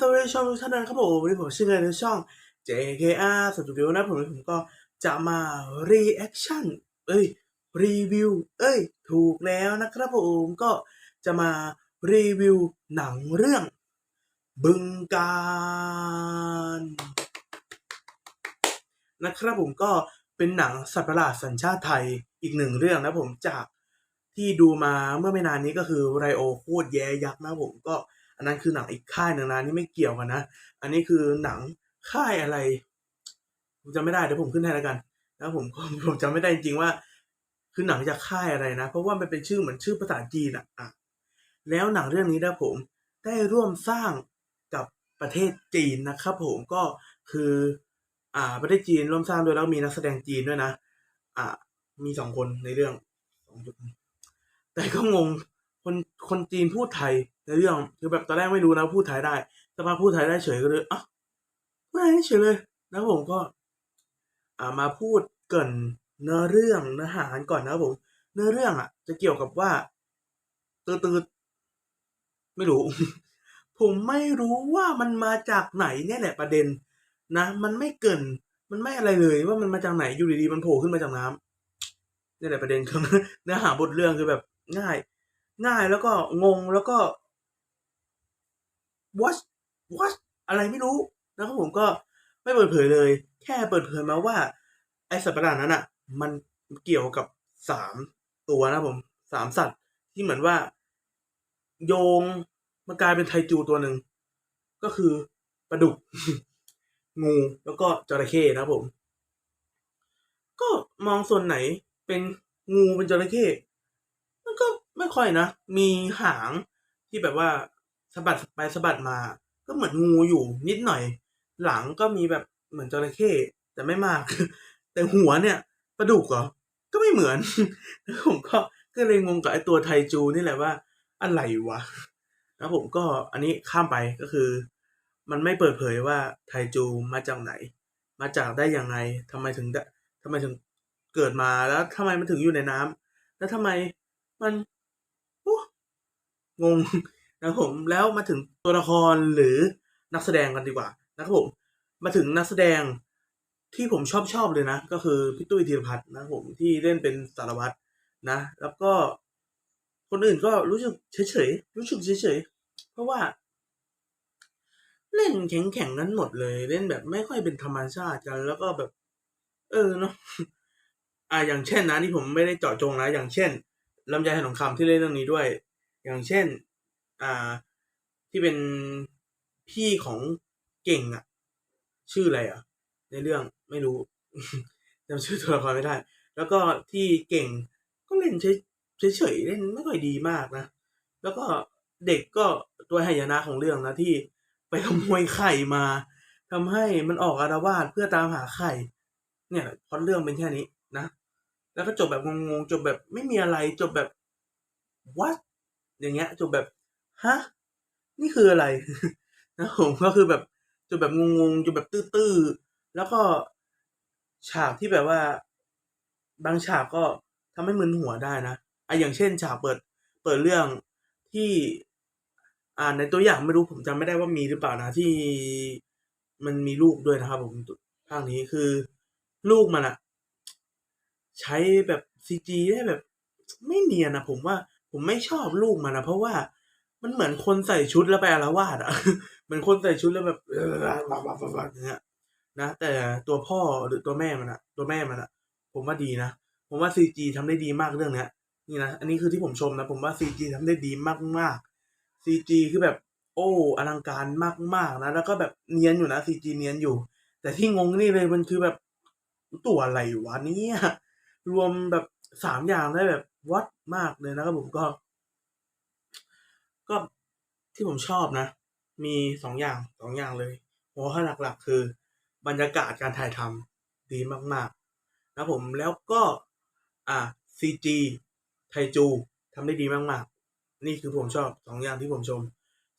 สวัสดีชมทุกท่านนะครับผมวันนี้ผมชื่อเงินในช่อง JKR สตูดิโอนะผมผมก็จะมา reaction เอ้ยรีวิวเอ้ย ถูกแล้วนะครับผมก็จะมารีวิวหนังเรื่อง บึงการนะครับผมก็เป็นหนังสัตว์ประหลาดสัญชาติไทยอีกหนึ่งเรื่องนะผมจากที่ดูมาเมื่อไม่นานนี้ก็คือไรโอโคตรแย่ยักษ์นะผมก็ อันนั้นคือหนังอีกค่ายหนึ่งนะนี่ไม่เกี่ยวกันนะ อันนี้คือหนังค่ายอะไรผมจำไม่ได้เดี๋ยวผมขึ้นให้แล้วกันแล้วผมผมจำไม่ได้จริงๆว่า คือหนังจากค่ายอะไรนะ เพราะว่ามันเป็นชื่อเหมือนชื่อภาษาจีนอะ่ะแล้วหนังเรื่องนี้นะผมได้ร่วมสร้างกับประเทศจีนนะครับ ผมก็คืออ่าประเทศจีนร่วมสร้างด้วยแล้วมีนักแสดงจีนด้วยนะ อ่า มีสองคนในเรื่องสองคนแต่ก็งงคนคนจีนพูดไทย ในเรื่องคือแบบตอนแรกไม่รู้นะพูดไทยได้แต่มาพูดไทยได้เฉยก็เลยอะพูดไทยได้เฉยเลยแล้วผมก็ อ่ามาพูดเกินเนื้อเรื่องเนื้อหาก่อนนะผม เนื้อเรื่องอะ จะเกี่ยวกับว่าตืดตืดไม่รู้ ผมไม่รู้ว่ามันมาจากไหนเนี่ยแหละประเด็น นะมันไม่เกินมันไม่อะไรเลยว่ามันมาจากไหนอยู่ดีๆมันโผล่ขึ้นมาจากน้ำนี่แหละประเด็นคือเนื้อหาบทเรื่องคือแบบง่าย ง่ายแล้วก็งงแล้วก็ what what อะไรไม่รู้นะครับผมก็ไม่เปิดเผยเลย แค่เปิดเผยมาว่า ไอสัตว์ประหลาดนั้นอะ มันเกี่ยวกับสามตัวนะผมสามสัตว์ที่เหมือนว่า โยงมากลายเป็นไทจูตัวหนึ่ง ก็คือปลาดุก งูแล้วก็จระเข้นะผม ก็มองส่วนไหนเป็นงูเป็นจระเข้มันก็ไม่ค่อยนะ มีหางที่แบบว่าะบัดไปสะบัดมา ก็เหมือนงูอยู่นิดหน่อย หลังก็มีแบบเหมือนจระเข้แต่ไม่มาก แต่หัวเนี่ยปลาดุกเหรอก็ไม่เหมือนแล้วผมก็ก็เลยงงกับไอตัวไทจูนี่แหละว่า อะไรวะแล้วผมก็อันนี้ข้ามไปก็คือ มันไม่เปิดเผยว่าไทจูมาจากไหน มาจากได้ยังไงทำไมถึงได้ทำไมถึงเกิดมาแล้วทำไมมันถึงอยู่ในน้ำแล้วทำไมมันโอ้งง นะครับผมแล้วมาถึงตัวละครหรือนักแสดงกันดีกว่านะครับผมมาถึงนักแสดงที่ผมชอบชอบเลยนะ ก็คือพี่ตุ้ยธีรพัฒน์นะครับผมที่เล่นเป็นสารวัตรนะ แล้วก็คนอื่นก็รู้สึกเฉยๆรู้สึกเฉยๆเพราะว่า เล่นแข็งๆนั้นหมดเลย เล่นแบบไม่ค่อยเป็นธรรมชาติกัน แล้วก็แบบ เออเนาะอ่าอย่างเช่นนะที่ผมไม่ได้เจาะจงนะอย่างเช่นลำไยหนองคำที่เล่นเรื่องนี้ด้วย อย่างเช่น อ่า ที่เป็นพี่ของเก่งอะชื่ออะไรอะในเรื่องไม่รู้จำชื่อตัวละครไม่ได้ แล้วก็ที่เก่งก็เล่นเฉยเฉยๆเล่นไม่ค่อยดีมากนะ แล้วก็เด็กก็ตัวหายนะของเรื่องนะที่ไปขโมยไข่มาทำให้มันออกอารวาสเพื่อตามหาไข่ เนี่ยพล็อตเรื่องเป็นแค่นี้นะ แล้วก็จบแบบงงๆจบแบบไม่มีอะไรจบแบบ what อย่างเงี้ย จบแบบ ฮะ นี่คืออะไรนะผมก็คือแบบจบแบบงงๆจบแบบตื้อๆแล้วก็ฉากที่แบบว่า บางฉากก็ทำให้มึนหัวได้นะอะอย่างเช่น ฉากเปิดเปิดเรื่องที่อ่าในตัวอย่างไม่รู้ผมจำไม่ได้ว่ามีหรือเปล่านะที่มันมีลูกด้วยนะครับผมภาคนี้คือลูกมันอะใช้แบบซีจีได้แบบ ไม่เนียนนะผมว่าผมไม่ชอบลูกมันนะเพราะว่า มันเหมือนคนใส่ชุดแล้วไปอารวาสอะเหมือนคนใส่ชุดแล้วแบบเอออย่างเงี้ยนะแต่ตัวพ่อหรือตัวแม่มันอะตัวแม่มันอะผมว่าดีนะผมว่าซีจีทำได้ดีมากเรื่องเนี้ยนี่นะอันนี้คือที่ผมชมนะ ผมว่าซีจีทำได้ดีมากมากซีจีคือแบบ โอ้อลังการมากมากนะแล้วก็แบบเนียนอยู่นะซีจีเนียนอยู่ แต่ที่งงนี่เลยมันคือแบบตัวอะไรวะเนี่ยรวมแบบสามอย่างได้แบบวัดมากเลยนะครับผมก็ ก็ที่ผมชอบนะ มีสองอย่างสองอย่างเลยหัวข้อหลักๆ คือบรรยากาศการถ่ายทำดีมากๆนะผมแล้วก็อ่าซีจีไทจูทำได้ดีมากๆ นี่คือผมชอบสองอย่างที่ผมชม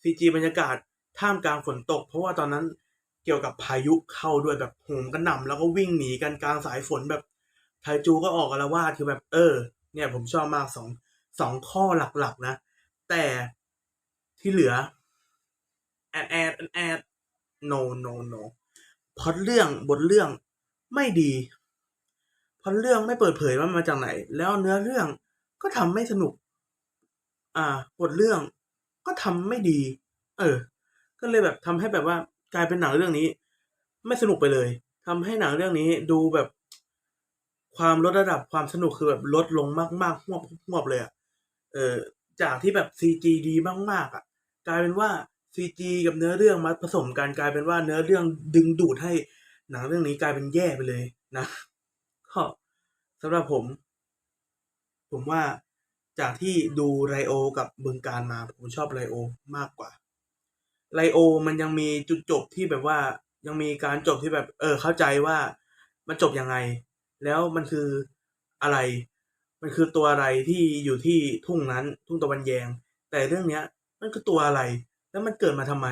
ซีจีบรรยากาศท่ามกลางฝนตก เพราะว่าตอนนั้นเกี่ยวกับพายุเข้าด้วยแบบโหมกระหน่ำแล้วก็วิ่งหนีกันกลางสายฝนแบบไทจูก็ออกอารวาสคือแบบเออ เนี่ยผมชอบมากสองสองข้อหลักๆนะ แต่ ที่เหลือแอดแอดแอด no no no พอตเรื่องบทเรื่องไม่ดีพอตเรื่องไม่เปิดเผยว่ามาจากไหน แล้วเนื้อเรื่องก็ทำไม่สนุก อ่าบทเรื่องก็ทำไม่ดี เออ ก็เลยแบบทำให้แบบว่ากลายเป็นหนังเรื่องนี้ ไม่สนุกไปเลยทำให้หนังเรื่องนี้ดูแบบความลดระดับความสนุกคือแบบลดลงมากๆหวบหวบเลยอะเออ จากที่แบบซีจีดีมากๆอะ กลายเป็นว่าซีจีกับเนื้อเรื่องมาผสมกันกลายเป็นว่าเนื้อเรื่องดึงดูดให้หนังเรื่องนี้กลายเป็นแย่ไปเลยนะก็สำหรับผม ผมว่าจากที่ดูไรโอ กับบึงการมา ผมชอบไรโอ มากกว่าไรโอ มันยังมีจุดจบที่แบบว่ายังมีการจบที่แบบ เออ เข้าใจว่ามันจบยังไง แล้วมันคืออะไร มันคือตัวอะไรที่อยู่ที่ทุ่งนั้นทุ่งตะวันแยง แต่เรื่องเนี้ย มันคือตัวอะไร แล้วมันเกิดมาทำไม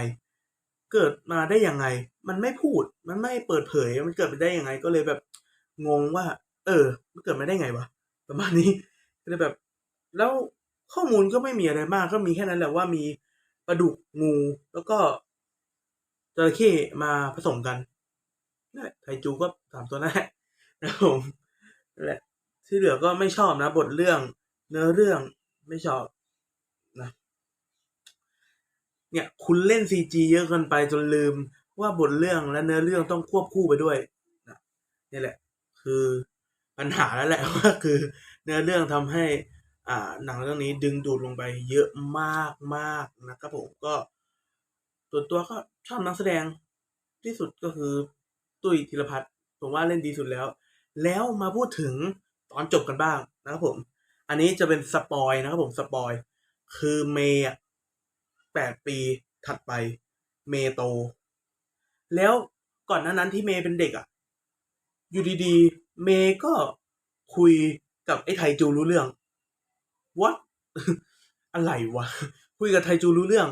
เกิดมาได้ยังไง มันไม่พูด มันไม่เปิดเผย มันเกิดมาได้ยังไง ก็เลยแบบงงว่า เออ มันเกิดมาได้ไงวะ ประมาณนี้ก็เลยแบบ แล้วข้อมูลก็ไม่มีอะไรมาก ก็มีแค่นั้นแหละว่ามีปลาดุกงูแล้วก็จระเข้มาผสมกันนั่นไทจูก็สามตัวนั่นแหละนะผมนั่นแหละที่เหลือก็ไม่ชอบนะ บทเรื่อง เนื้อเรื่องไม่ชอบนะ เนี่ยคุณเล่นซีจีเยอะเกินไปจนลืมว่าบทเรื่องและเนื้อเรื่องต้องควบคู่ไปด้วยนะนี่แหละ คือปัญหาแล้วแหละว่าคือเนื้อเรื่องทำให้อ่าหนังเรื่องนี้ดึงดูดลงไปเยอะมากมากนะครับผมก็ส่วนตัวก็ชอบนักแสดงที่สุดก็คือตุ้ยธีรพัฒน์ผมว่าเล่นดีสุดแล้ว แล้วมาพูดถึงตอนจบกันบ้างนะครับผม อันนี้จะเป็นสปอยนะครับผมสปอย คือเมย์ อะแปดปีถัดไป เมย์โต แล้วก่อนหน้านั้นที่เมย์เป็นเด็กอะอยู่ดีๆ เมย์ก็คุยกับไอ้ไทจูรู้เรื่อง what อะไรวะ คุยกับไทจูรู้เรื่อง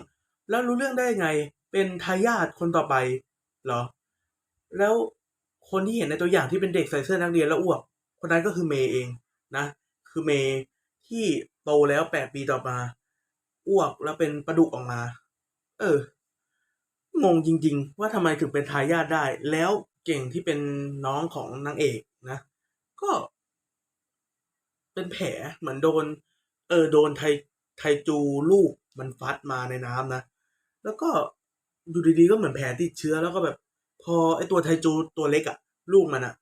แล้วรู้เรื่องได้ไง เป็นทายาทคนต่อไปเหรอ แล้วคนที่เห็นในตัวอย่างที่เป็นเด็กใส่เสื้อนักเรียนแล้วอ้วก คนนั้นก็คือเมย์เองนะ คือเมย์ที่โตแล้วแปดปีต่อมา อ้วกแล้วเป็นประดุกออกมา เออ งงจริง ๆ ว่าทำไมถึงเป็นทายาทได้ แล้วเก่งที่เป็นน้องของนางเอกนะ ก็ เป็นแผลเหมือนโดน เออ โดนไทไทจูลูกมันฟัดมาในน้ำนะ แล้วก็ดูดีๆก็เหมือนแผลติดเชื้อแล้วก็แบบ พอไอตัวไทจูตัวเล็กอะลูกมันอะ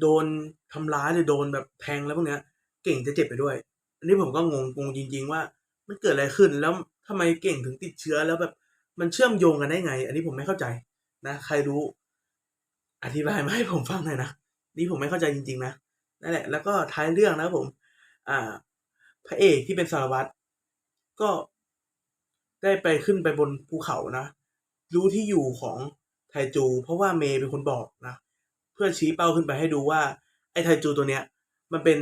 โดนทำร้ายหรือโดนแบบแทงแล้วพวกเนี้ย เก่งจะเจ็บไปด้วย อันนี้ผมก็งงงงจริง ๆ ว่า มันเกิดอะไรขึ้นแล้วทำไมเก่งถึงติดเชื้อแล้วแบบมันเชื่อมโยงกันได้ไง อันนี้ผมไม่เข้าใจนะใครรู้อธิบายมาให้ผมฟังหน่อยนะนี่ผมไม่เข้าใจจริง ๆ นะนั่นแหละ แล้วก็ท้ายเรื่องนะผม อ่า พระเอกที่เป็นสารวัตรก็ได้ไปขึ้นไปบนภูเขานะ รู้ที่อยู่ของไทจู เพราะว่าเมย์เป็นคนบอกนะ เพื่อชี้เป้าขึ้นไปให้ดูว่า ไอ้ไทจูตัวเนี้ย มันเป็น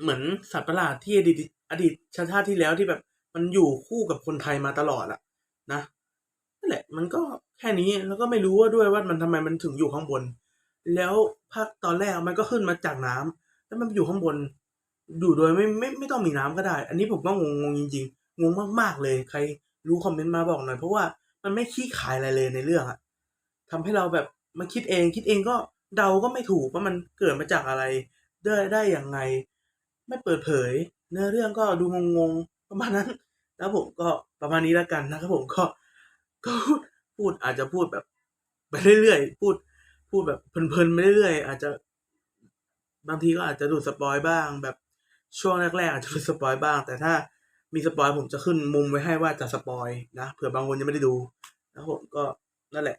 เหมือนสัตว์ประหลาดที่ อดีตชาติที่แล้วที่แบบมันอยู่คู่กับคนไทยมาตลอดอะนะนั่นแหละ มันก็แค่นี้แล้วก็ไม่รู้ว่าด้วยว่ามันทำไมมันถึงอยู่ข้างบน แล้วภาคตอนแรกมันก็ขึ้นมาจากน้ำแล้วมันอยู่ข้างบนอยู่โดยไม่ไม่ไม่ต้องมีน้ำก็ได้ อันนี้ผมก็งงงงจริงๆงงมากๆเลย ใครรู้คอมเมนต์มาบอกหน่อยเพราะว่ามันไม่ขี้ขายอะไรเลยในเรื่องอะทำให้เราแบบมาคิดเอง คิดเองก็เดาก็ไม่ถูกว่ามันเกิดมาจากอะไรได้ได้อย่างไง ไม่เปิดเผย เนื้อเรื่องก็ดูงงๆประมาณนั้นแล้วผมก็ประมาณนี้แล้วกันนะครับผมก็ก็พูดอาจจะพูดแบบ ไปเรื่อยๆพูด พูดแบบเพลินๆไปเรื่อยๆอาจจะ บางทีก็อาจจะดูดสปอยบ้าง แบบช่วงแรกๆอาจจะดูสปอยบ้าง แต่ถ้ามีสปอยผมจะขึ้นมุมไว้ให้ว่าจะสปอยนะเผื่อบางคนยังไม่ได้ดูนะผมก็นั่นแหละ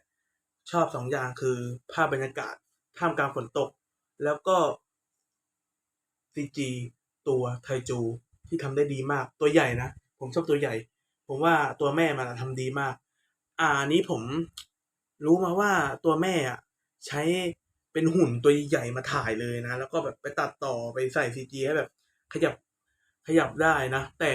ชอบสองอย่างคือภาพบรรยากาศท่ามกลางฝนตก แล้วก็ซีจี ตัวไทจูที่ทำได้ดีมาก ตัวใหญ่นะ ผมชอบตัวใหญ่ ผมว่าตัวแม่มันทำดีมาก อ่านี้ผมรู้มาว่าตัวแม่อะใช้เป็นหุ่นตัวใหญ่มาถ่ายเลยนะ แล้วก็แบบไปตัดต่อไปใส่ซีจีให้แบบ ขยับขยับได้นะ แต่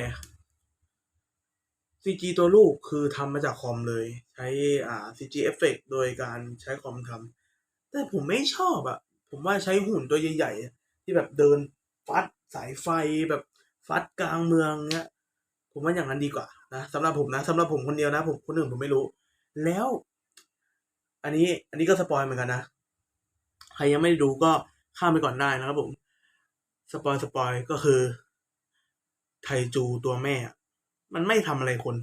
ซีจีตัวลูกคือทำมาจากคอมเลย ใช้อ่าซีจีเอฟเฟกโดยการใช้คอมทำแต่ผมไม่ชอบอะผมว่าใช้หุ่นตัวใหญ่ๆที่แบบเดินฟัด สายไฟแบบฟัดกลางเมืองเนี้ย ผมว่าอย่างนั้นดีกว่านะสำหรับผมนะสำหรับผมคนเดียวนะ ผมคนอื่นผมไม่รู้ แล้ว อันนี้ อันนี้ก็สปอยเหมือนกันนะใครยังไม่ได้ดูก็ข้ามไปก่อนได้นะครับผมสปอยสปอยก็คือ ไทจูตัวแม่ มันไม่ทำอะไรคน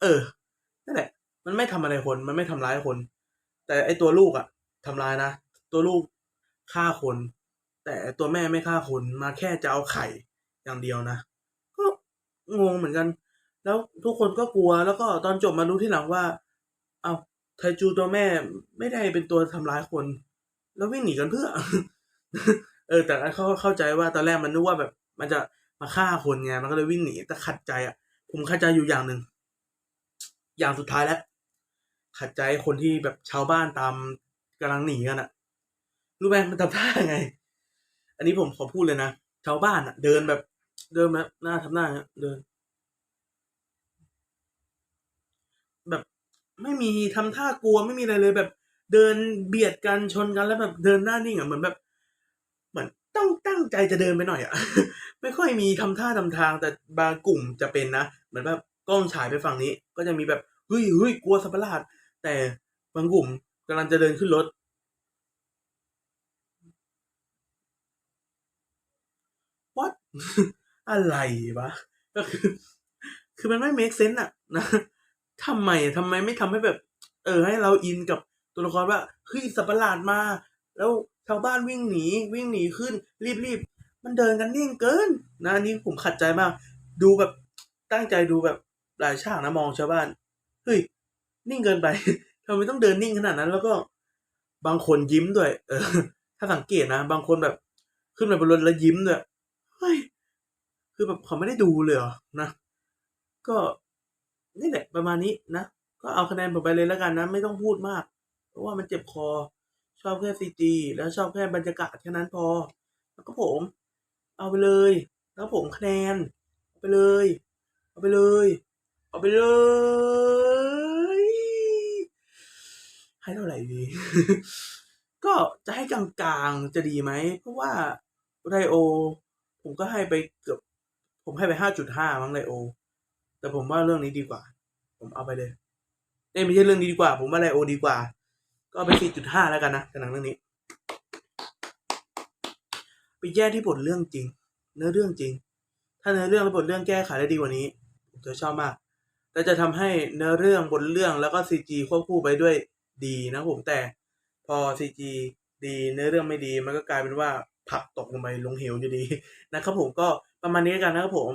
เออนั่นแหละ มันไม่ทำอะไรคน มันไม่ทำร้ายคน แต่ไอตัวลูกอะทำร้ายนะ ตัวลูกฆ่าคน แต่ตัวแม่ไม่ฆ่าคนมาแค่จะเอาไข่อย่างเดียวนะ ก็งงเหมือนกัน แล้วทุกคนก็กลัวแล้วก็ตอนจบมารู้ที่หลังว่า เอาไทจูตัวแม่ไม่ได้เป็นตัวทำร้ายคน แล้ววิ่งหนีกันเพื่อ เออ แต่เขาเข้าใจว่าตอนแรกมันนึกว่าแบบ มันจะมาฆ่าคนไงมันก็เลยวิ่งหนีแต่ขัดใจอะ ผมขัดใจอยู่อย่างหนึ่งอย่างสุดท้ายแล้วขัดใจคนที่แบบชาวบ้านตามกำลังหนีกันอะรู้ไหมมันทำท่าไง อันนี้ผมขอพูดเลยนะชาวบ้านอะเดินแบบเดินแบบหน้าทำหน้าเงี้ยเดิน แบบไม่มีทำท่ากลัวไม่มีอะไรเลยแบบ เดินเบียดกันชนกันแล้วแบบเดินหน้านิ่งอะเหมือนแบบ เหมือนต้องตั้งใจจะเดินไปหน่อยอะไม่ค่อยมีทำท่าทำทางแต่บางกลุ่มจะเป็นนะเหมือนแบบกล้องฉายไปฝั่งนี้ ก็จะมีแบบเฮ้ยเฮ้ยกลัวสัตว์ประหลาด แต่บางกลุ่มกำลังจะเดินขึ้นรถ what อะไรวะก็คือ คือมันไม่ make sense อะนะทำไมทำไมไม่ทำให้แบบ เออ ให้เราอินกับตัวละครว่าเฮ้ยสัตว์ประหลาดมา แล้วชาวบ้านวิ่งหนี วิ่งหนีขึ้น รีบรีบมันเดินกันนิ่งเกิน นะอันนี้ผมขัดใจมาก ดูแบบตั้งใจดูแบบหลายฉากนะมองชาวบ้านเฮ้ยนิ่งเกินไปทำไมต้องเดินนิ่งขนาดนั้น แล้วก็บางคนยิ้มด้วย เออ ถ้าสังเกตนะ บางคนแบบขึ้นไปบนรถแล้วยิ้มด้วย ฮ้ยคือแบบเขาไม่ได้ดูเลยเหรอนะ ก็นี่แหละประมาณนี้นะ ก็เอาคะแนนผมไปเลยแล้วกันนะ ไม่ต้องพูดมาก เพราะว่ามันเจ็บคอ ชอบแค่ซีจีแล้วชอบแค่บรรยากาศแค่นั้นพอ แล้วก็ผม เอาไปเลย แล้วผมคะแนนเอาไปเลย เอาไปเลย เอาไปเลยให้เท่าไหร่ดีก็จะให้กลางๆจะดีไหม เพราะว่าไรโอ ผมก็ให้ไปเกือบ ผมให้ไปห้าจุดห้ามั้งไรโอ แต่ผมว่าเรื่องนี้ดีกว่า ผมเอาไปเลยเอ้ไม่ใช่เรื่องนี้ดีกว่า ผมว่าไรโอดีกว่า ก็ไปสี่จุดห้าแล้วกันนะกับหนังเรื่องนี้ ไปแย่ที่บทเรื่องจริง เนื้อเรื่องจริง ถ้าเนื้อเรื่องและบทเรื่องแก้ไขได้ดีกว่านี้ผมจะชอบมากแต่จะทำให้เนื้อเรื่องบทเรื่องแล้วก็ซีจีควบคู่ไปด้วยดีนะผมแต่พอซีจีดีเนื้อเรื่องไม่ดีมันก็กลายเป็นว่า ผักตกลงไปลงเหวอยู่ดีนะครับผมก็ประมาณนี้กันนะครับผม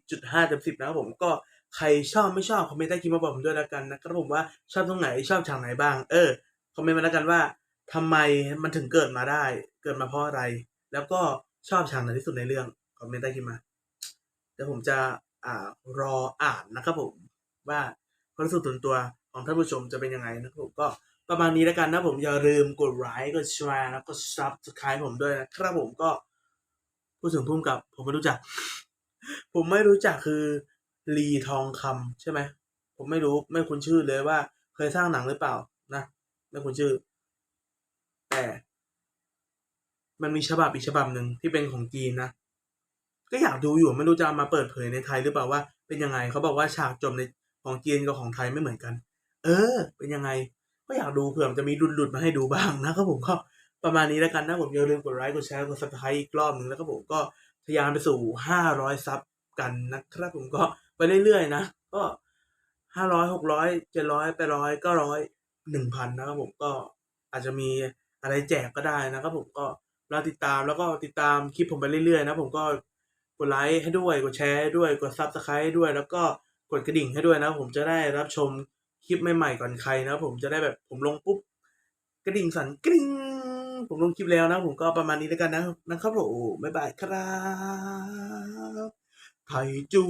4.5เต็ม10 นะครับผมก็ใครชอบไม่ชอบคอมเมนต์ใต้คลิปมาบอกผมด้วยแล้วกันนะครับผมว่าชอบตรงไหนชอบฉากไหนบ้าง เออคอมเมนต์มาแล้วกันว่าทำไมมันถึงเกิดมาได้ เกิดมาเพราะอะไร แล้วก็ชอบฉากไหนที่สุดในเรื่องคอมเมนต์ใต้คลิปมาเดี๋ยวผมจะอ่ารออ่านนะครับผมว่าความรู้สึกส่วนตัวของท่านผู้ชมจะเป็นยังไงนะครับผมก็ ประมาณนี้แล้วกันนะผมอย่าลืมกดไลค์กดแชร์แล้วก็ subscribe ผมด้วยนะครับผมก็พูดถึงพุ่มกับ ผมไม่รู้จัก ผมไม่รู้จักคือลีทองคำใช่ไหมผมไม่รู้ไม่คุ้นชื่อเลยว่า เคยสร้างหนังหรือเปล่านะไม่คุ้นชื่อ แต่ มันมีฉบับอีกฉบับหนึ่งที่เป็นของจีนนะก็อยากดูอยู่ไม่รู้จะมาเปิดเผยในไทยหรือเปล่าว่า เป็นยังไงเขาบอกว่าฉากจบในของจีนกับของไทยไม่เหมือนกัน เออ เป็นยังไง ก็อยากดูเผื่อมันจะมีหลุดๆมาให้ดูบ้างนะครับผมก็ประมาณนี้แล้วกันนะผมอย่าลืมกดไลค์กดแชร์กดซับสไครต์อีกรอบหนึ่งแล้วก็ผมก็ทะยานไปสู่ห้าร้อยซับกันนะครับ ผมก็ไปเรื่อยๆนะ ก็ห้าร้อยหกร้อยเจ็ดร้อยแปดร้อยเก้าร้อยหนึ่งพันนะครับผมก็อาจจะมีอะไรแจกก็ได้นะครับผมก็รอติดตามแล้วก็ติดตามคลิปผมไปเรื่อยๆนะผมก็กดไลค์ให้ด้วยกดแชร์ให้ด้วยกดซับสไครต์ด้วย แล้วก็กดกระดิ่งให้ด้วยนะผมจะได้รับชม คลิปใหม่ๆก่อนใครนะผมจะได้แบบผมลงปุ๊บกระดิ่งสั่นกริ๊งผมลงคลิปแล้วนะ ผมก็ประมาณนี้แล้วกันนะนะครับผมบ๊ายบายครับไทจู